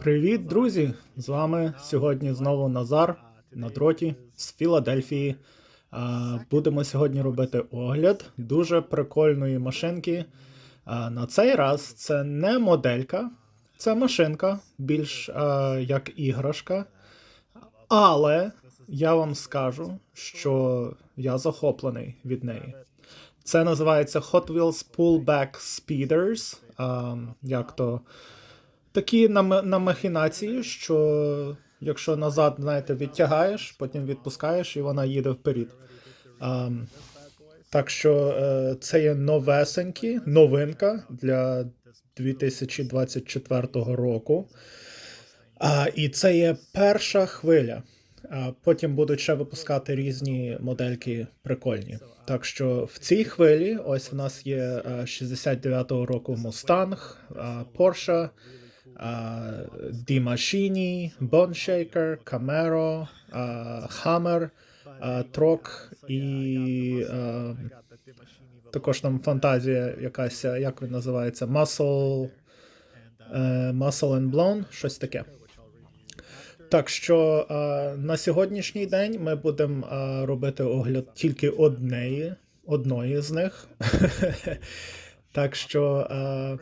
Привіт, друзі! З вами сьогодні знову Назар на дроті з Філадельфії. Будемо сьогодні робити огляд дуже прикольної машинки. На цей раз це не моделька, це машинка, більш як іграшка. Але я вам скажу, що я захоплений від неї. Це називається Hot Wheels Pullback Speeders. А, як то такі на, на махінації, що якщо назад, знаєте, відтягаєш, потім відпускаєш, і вона їде вперед. А, так що е, це є новесенькі, новинка для 2024 року. А, і це є перша хвиля. Потім будуть ще випускати різні модельки прикольні. Так що в цій хвилі ось в нас є е, 69-го року Mustang, е, Porsche, D Machine, Bone Shaker, Camaro, е, Hammer, е, Troc і е, також там фантазія якась, е, як він називається, Muscle, е, Muscle and Blown, щось таке. Так що е, на сьогоднішній день ми будемо е, робити огляд тільки однієї, одної з них. так що е,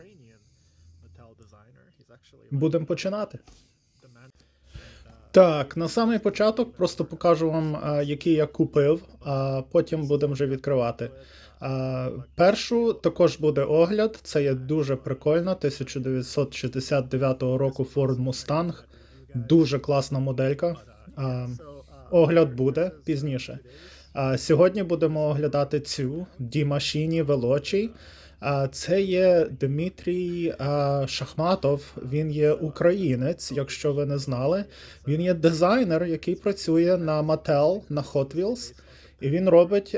будемо починати. Так, на самий початок просто покажу вам, який я купив, а потім будемо вже відкривати. Першу також буде огляд. Це є дуже прикольно. 1969 року Ford Mustang. Дуже класна моделька. Огляд буде пізніше. А, сьогодні будемо оглядати цю D-Machine Veloci. А, це є Дмитрій Шахматов. Він є українець, якщо ви не знали. Він є дизайнер, який працює на Mattel, на Hot Wheels. І він робить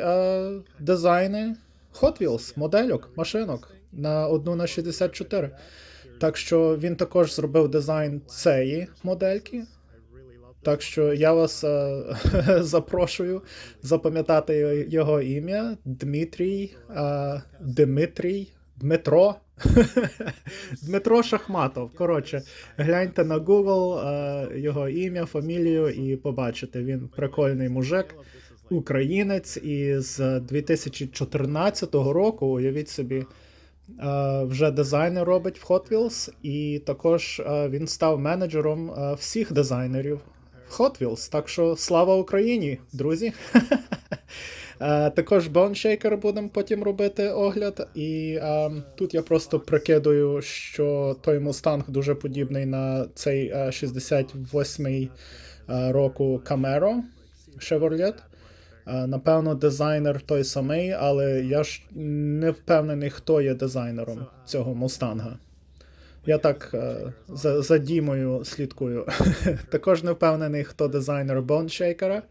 дизайни Hot Wheels, модельок, машинок на одну на 64. Так що він також зробив дизайн цієї модельки. Так що я вас е, запрошую запам'ятати його ім'я Дмитрій е, Дмитрій Дмитро. Дмитро Шахматов. Коротше, гляньте на Google е, його ім'я, фамілію і побачите. Він прикольний мужик, українець, і з 2014 року, уявіть собі. Е, вже дизайни робить в Hot Wheels, і також е, він став менеджером е, всіх дизайнерів Hot Wheels. Так що слава Україні, друзі! Також Bone будемо потім робити огляд. І е, тут я просто прикидую, що той Mustang дуже подібний на цей е, 68-й е, року Camaro Chevrolet. Е, Напевно, дизайнер той самий, але я ж не впевнений, хто є дизайнером цього мустанга. Я так е, за, за Дімою слідкую. Також не впевнений, хто дизайнер Боншейкера.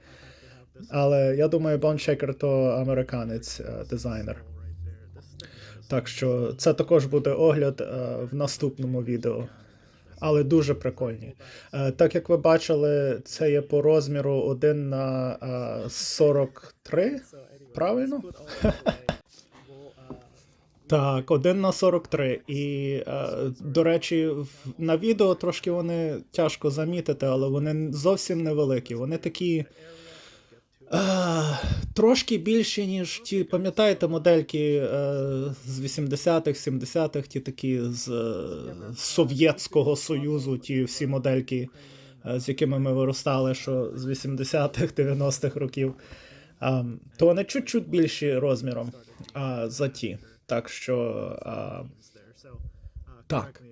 Але я думаю, Боншейкер то американець е, дизайнер. Так що це також буде огляд в наступному відео. Але дуже прикольні. Е, Так як ви бачили, це є по розміру 1 на е, 43. Правильно? Так, 1 на 43. І, е, до речі, на відео трошки вони тяжко замітити, але вони зовсім невеликі. Вони такі. Е, трошки більші, ніж ті, пам'ятаєте, модельки е, з 80-х, 70-х, ті такі з е, Совєтського Союзу, ті всі модельки, з якими ми виростали, що з 80-х, 90-х років. То вони чуть-чуть більші розміром за ті. Так що. Так.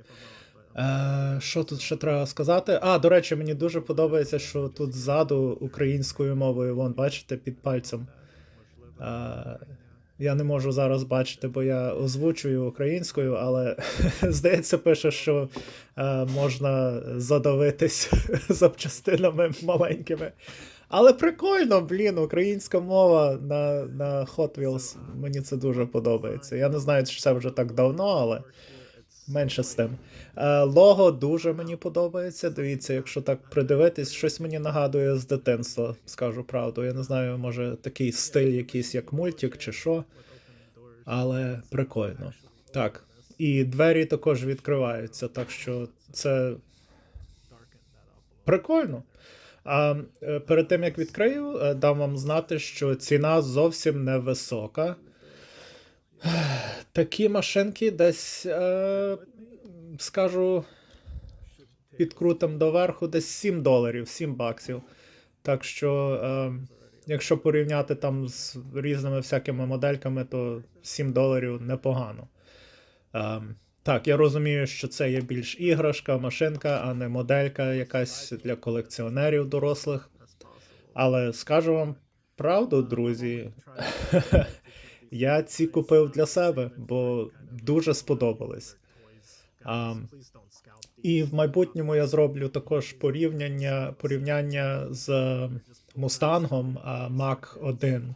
Е, що тут ще треба сказати? А, до речі, мені дуже подобається, що тут ззаду українською мовою, вон, бачите, під пальцем. Е, я не можу зараз бачити, бо я озвучую українською, але здається, пише, що е, можна задавитись запчастинами маленькими. Але прикольно, блін, українська мова на, на Hot Wheels. Мені це дуже подобається. Я не знаю, чи це вже так давно, але менше з тим. Е, лого дуже мені подобається. Дивіться, якщо так придивитись, щось мені нагадує з дитинства, скажу правду. Я не знаю, може такий стиль якийсь, як мультик чи що. Але прикольно. Так. І двері також відкриваються, так що це прикольно. А е, перед тим як відкрию, е, дам вам знати, що ціна зовсім не висока. Такі машинки десь, е, скажу, підкрутим доверху, десь 7 доларів, 7 баксів. Так що, е, якщо порівняти там з різними всякими модельками, то 7 доларів непогано. Е, так, я розумію, що це є більш іграшка, машинка, а не моделька якась для колекціонерів дорослих. Але скажу вам правду, друзі, я ці купив для себе, бо дуже сподобались. А, і в майбутньому я зроблю також порівняння, порівняння з Мустангом Mach 1.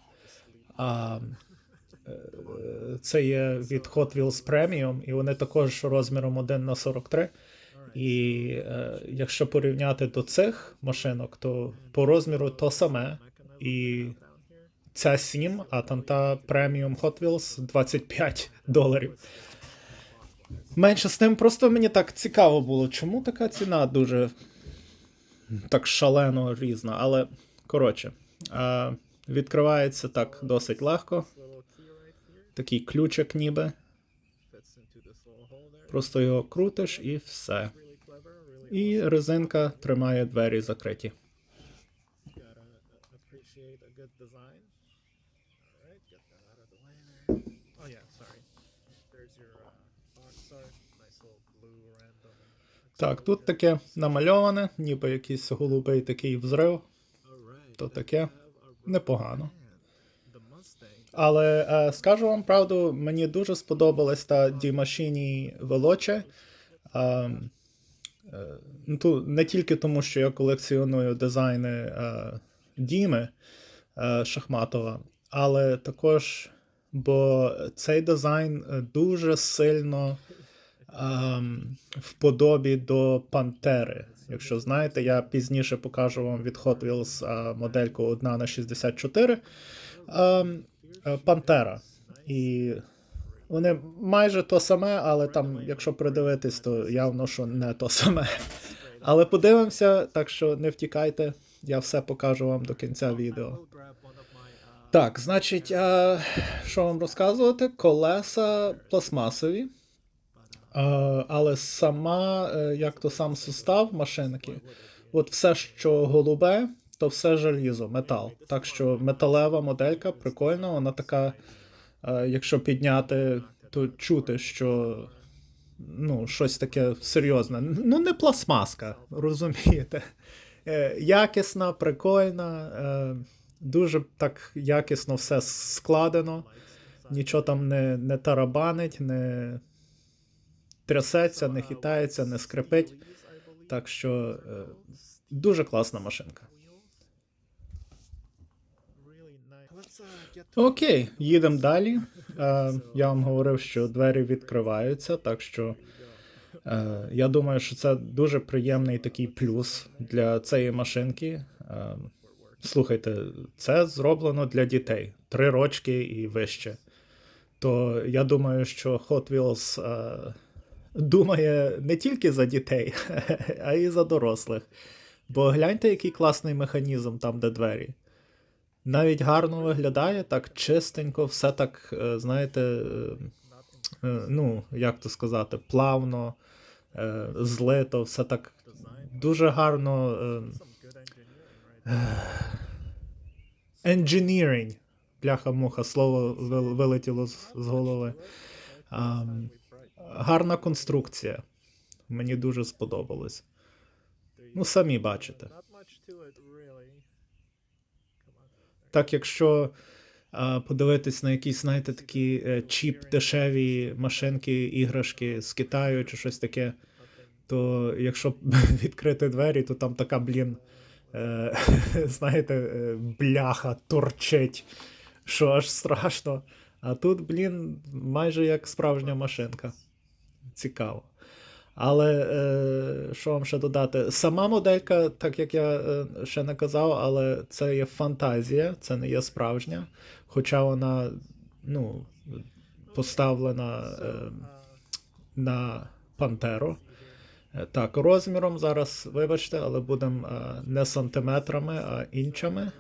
А, е, це є від Hot Wheels Premium, і вони також розміром 1 на 43. І е, якщо порівняти до цих машинок, то по розміру то саме. І ця 7, а там та Premium Hot Wheels 25 доларів. Менше з тим, просто мені так цікаво було, чому така ціна дуже так шалено різна. Але, коротше, відкривається так досить легко. Такий ключик ніби. Просто його крутиш і все. І резинка тримає двері закриті. Так, тут таке намальоване, ніби якийсь голубий такий взрив. То таке непогано. Але е, скажу вам правду, мені дуже сподобалась та Дімашіні Велоче. Е, е, ну, ту- не тільки тому, що я колекціоную дизайни е, Діми е, Шахматова, але також, бо цей дизайн е, дуже сильно ем, вподобі до Пантери. Якщо знаєте, я пізніше покажу вам від Hot Wheels е, модельку 1 на 64. Ем, е, Пантера. І вони майже то саме, але там, якщо придивитись, то явно, що не то саме. Але подивимося, так що не втікайте, я все покажу вам до кінця відео. Так, значить, а, що вам розказувати? Колеса пластмасові. А, але сама, е, як то сам сустав машинки, от все, що голубе, то все желізо, метал. Так що металева моделька прикольна, вона така, е, якщо підняти, то чути, що ну, щось таке серйозне. Ну, не пластмаска, розумієте? Е, якісна, прикольна, е, дуже так якісно все складено, нічого там не, не тарабанить, не трясеться, не хитається, не скрипить. Так що е, дуже класна машинка. Окей, їдемо далі. Е, я вам говорив, що двері відкриваються, так що е, я думаю, що це дуже приємний такий плюс для цієї машинки. Слухайте, це зроблено для дітей три рочки і вище. То я думаю, що Hot Wheels думає не тільки за дітей, а й за дорослих. Бо гляньте, який класний механізм там, де двері. Навіть гарно виглядає, так чистенько, все так, е, знаєте, е, е, ну, як то сказати, плавно, злито, все так дуже гарно. Engineering. Бляха-муха, слово вилетіло з голови. Гарна конструкція. Мені дуже сподобалось. Ну, самі бачите. Так, якщо подивитись на якісь, знаєте, такі е, чіп дешеві машинки, іграшки з Китаю чи щось таке, то якщо відкрити двері, то там така, блін, е, знаєте, е, бляха торчить, що аж страшно. А тут, блін, майже як справжня машинка. Цікаво. Але е, що вам ще додати? Сама моделька, так як я е, ще не казав, але це є фантазія, це не є справжня. Хоча вона ну, поставлена е, на Пантеру. Е, Так, розміром зараз, вибачте, але будемо е, не сантиметрами, а інчами.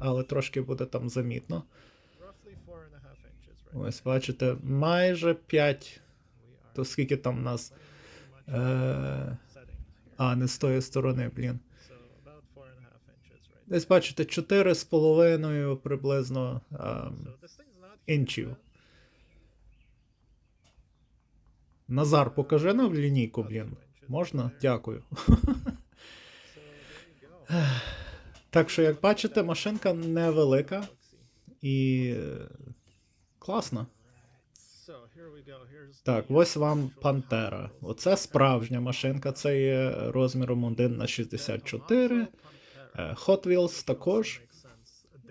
Але трошки буде там замітно. Ось, бачите, майже 5. То скільки там в нас. Е, а, не з тої сторони, блін. Десь бачите, 4,5 приблизно ем, інчів. Назар, покажи нам лінійку, блін. Можна? Дякую. Так що, як бачите, машинка невелика і е, класна. Так, ось вам Пантера. Оце справжня машинка, це є розміром 1 на 64. Е, Hot Wheels також.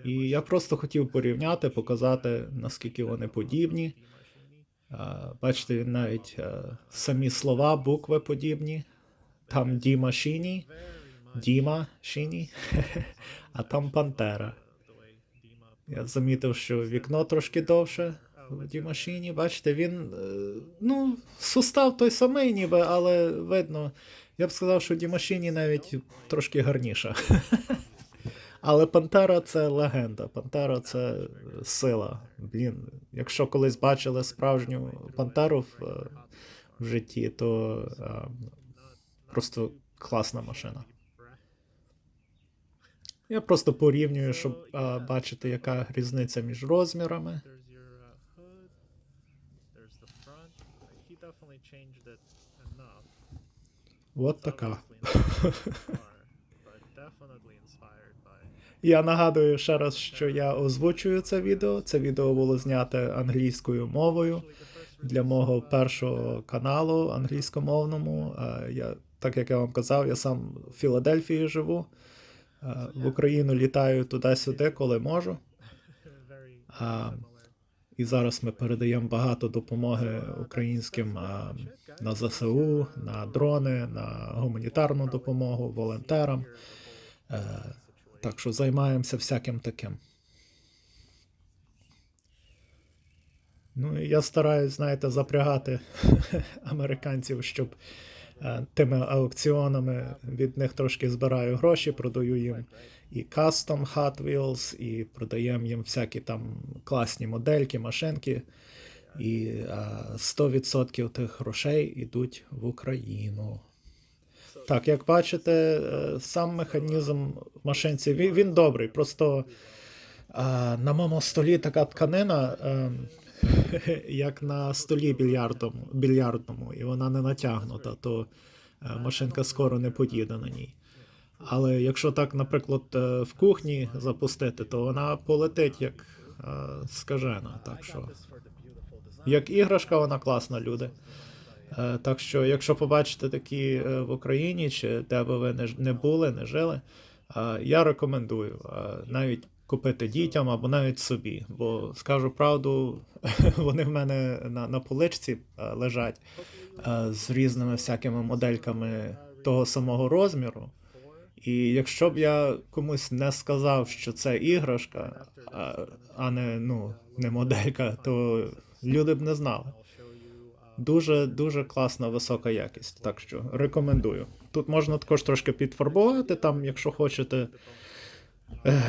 І я просто хотів порівняти, показати, наскільки вони подібні. Е, Бачите, навіть е, самі слова, букви подібні. Там Діма Шіні, Діма Шіні, а там Пантера. Я замітив, що вікно трошки довше в Діма Шіні. Бачите, він. е, Ну, сустав той самий, ніби, але видно. Я б сказав, що Діма Шіні навіть трошки гарніша. Але Пантера це легенда. Пантера це сила. Блін, якщо колись бачили справжню Пантеру в, е, в житті, то е, просто класна машина. Я просто порівнюю, щоб е, бачити, яка різниця між розмірами. От така. Я нагадую ще раз, що я озвучую це відео. Це відео було знято англійською мовою для мого першого каналу англійськомовному. Я, так як я вам казав, я сам в Філадельфії живу. В Україну літаю туди-сюди, коли можу. І зараз ми передаємо багато допомоги українським на ЗСУ, на дрони, на гуманітарну допомогу, волонтерам. Е, Так що займаємося всяким таким. Ну і я стараюсь, знаєте, запрягати американців, щоб тими аукціонами від них трошки збираю гроші, продаю їм і custom Hot Wheels, і продаємо їм всякі там класні модельки, машинки. І е, 100% тих грошей йдуть в Україну. Так, як бачите, е, сам механізм в машинці він, він добрий. Просто е, на моєму столі така тканина, е, як на столі більярдному, більярдному, і вона не натягнута, то е, машинка скоро не поїде на ній. Але якщо так, наприклад, е, в кухні запустити, то вона полетить як е, скажена. Так що, як іграшка, вона класна, люди. Так що, якщо побачите такі в Україні, чи де би ви не були, не жили, я рекомендую навіть купити дітям або навіть собі. Бо скажу правду, вони в мене на, на поличці е, лежать е, з різними всякими модельками того самого розміру. І якщо б я комусь не сказав, що це іграшка, а, а не, ну, не моделька, то люди б не знали. Дуже дуже класна висока якість. Так що рекомендую. Тут можна також трошки підфарбувати, там, якщо хочете,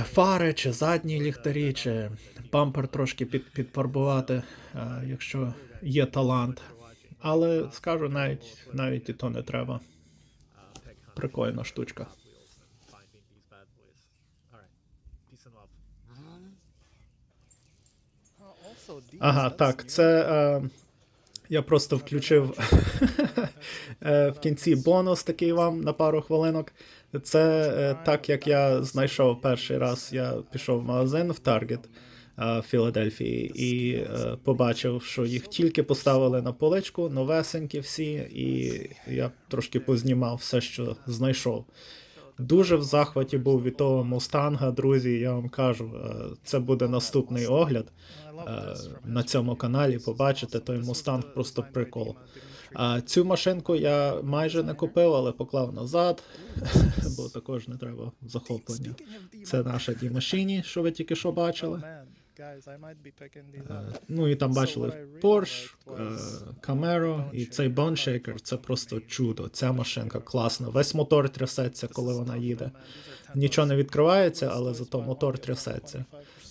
фари чи задні ліхтарі, чи бампер трошки під, підфарбувати, е, якщо є талант. Але скажу, навіть навіть і то не треба. Прикольна штучка. Ага, так, це е, я просто включив е, в кінці бонус такий вам на пару хвилинок. Це е, так, як я знайшов перший раз. Я пішов в магазин в Target е, в Філадельфії і е, побачив, що їх тільки поставили на поличку, новесенькі всі, і я трошки познімав все, що знайшов. Дуже в захваті був від того мустанга, друзі. Я вам кажу, е, це буде наступний огляд е, на цьому каналі. Побачите, той мустанг просто прикол. А цю машинку я майже не купив, але поклав назад, бо також не треба захоплення. Це наша Дімашіні, що ви тільки що бачили. Е. Ну і там бачили Porsche, е, Camaro і цей Shaker. Це просто чудо. Ця машинка класна. Весь мотор трясеться, коли вона їде. Нічого не відкривається, але зато мотор трясеться.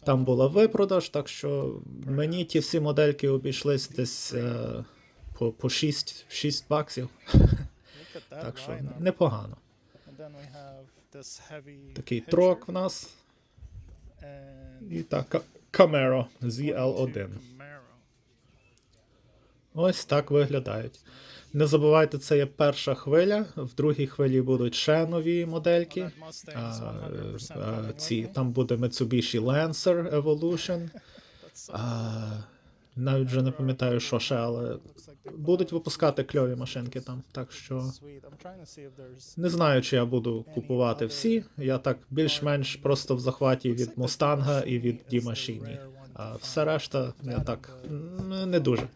Там була випродаж, так що мені ті всі модельки обійшлись десь е, по, по 6, 6 баксів. Так що непогано. Такий трок в нас. І так, Camaro ZL1. Ось так виглядають. Не забувайте, це є перша хвиля. В другій хвилі будуть ще нові модельки. А, а, ці, там буде Mitsubishi Lancer Evolution. А, навіть вже не пам'ятаю, що ще, але будуть випускати кльові машинки там. Так що не знаю, чи я буду купувати всі. Я так більш-менш просто в захваті від Мустанга і від Дімашіні. А все решта я так не дуже.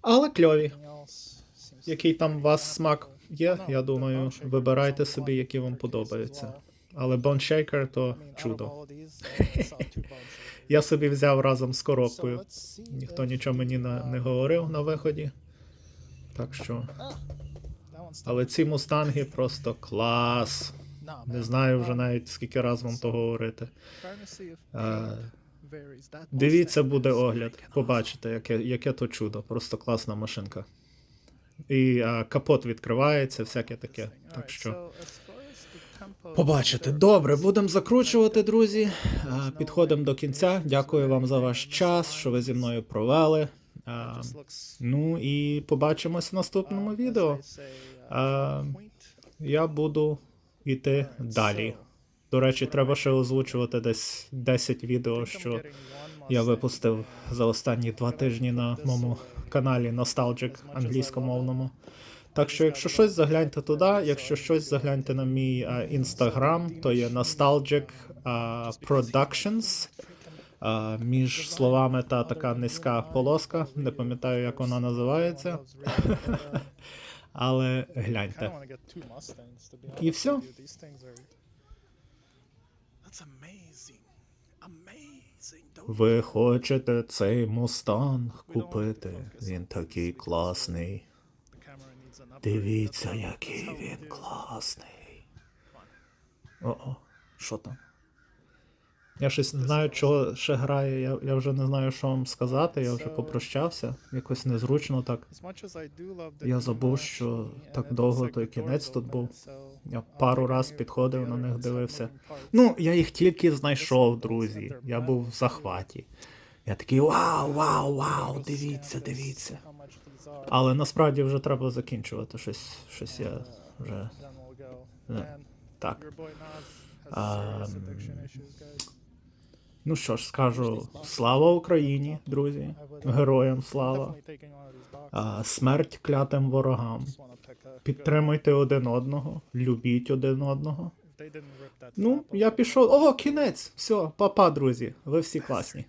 Але кльові. Який там у вас смак є, я думаю, вибирайте собі, які вам подобаються. Але Bone Shaker то чудо. Я собі взяв разом з коробкою. Ніхто нічого мені на, не говорив на виході. Так що. Але ці мустанги просто клас. Не знаю вже навіть скільки раз вам то говорити. Дивіться, буде огляд. Побачите, яке, яке то чудо. Просто класна машинка. І а, капот відкривається, всяке таке. Так що. Побачите. Добре, будемо закручувати, друзі. Підходимо до кінця. Дякую вам за ваш час, що ви зі мною провели. Ну і побачимось в наступному відео. Я буду йти далі. До речі, треба ще озвучувати десь 10 відео, що я випустив за останні два тижні на моєму каналі Nostalgic англійськомовному. Так що, якщо щось, загляньте туди. Якщо щось, загляньте на мій інстаграм, то є Nostalgic Productions. Між словами та така низька полоска. Не пам'ятаю, як вона називається. Але гляньте. І все. Ви хочете цей мустанг купити? Він такий класний. Дивіться, який він класний. О-о, що там? Я щось не знаю, чого ще грає. Я, я вже не знаю, що вам сказати. Я вже попрощався. Якось незручно так. Я забув, що так довго той кінець тут був. Я пару раз підходив на них, дивився. Ну, я їх тільки знайшов, друзі. Я був в захваті. Я такий вау, вау, вау, дивіться, дивіться. Але насправді вже треба закінчувати. Щось, щось я вже. And Так. issues, guys. Ну що ж, скажу слава Україні, друзі. Героям слава. А, смерть клятим ворогам. Підтримуйте один одного, любіть один одного. Ну, я пішов. О, кінець! Все, папа, друзі. Ви всі класні.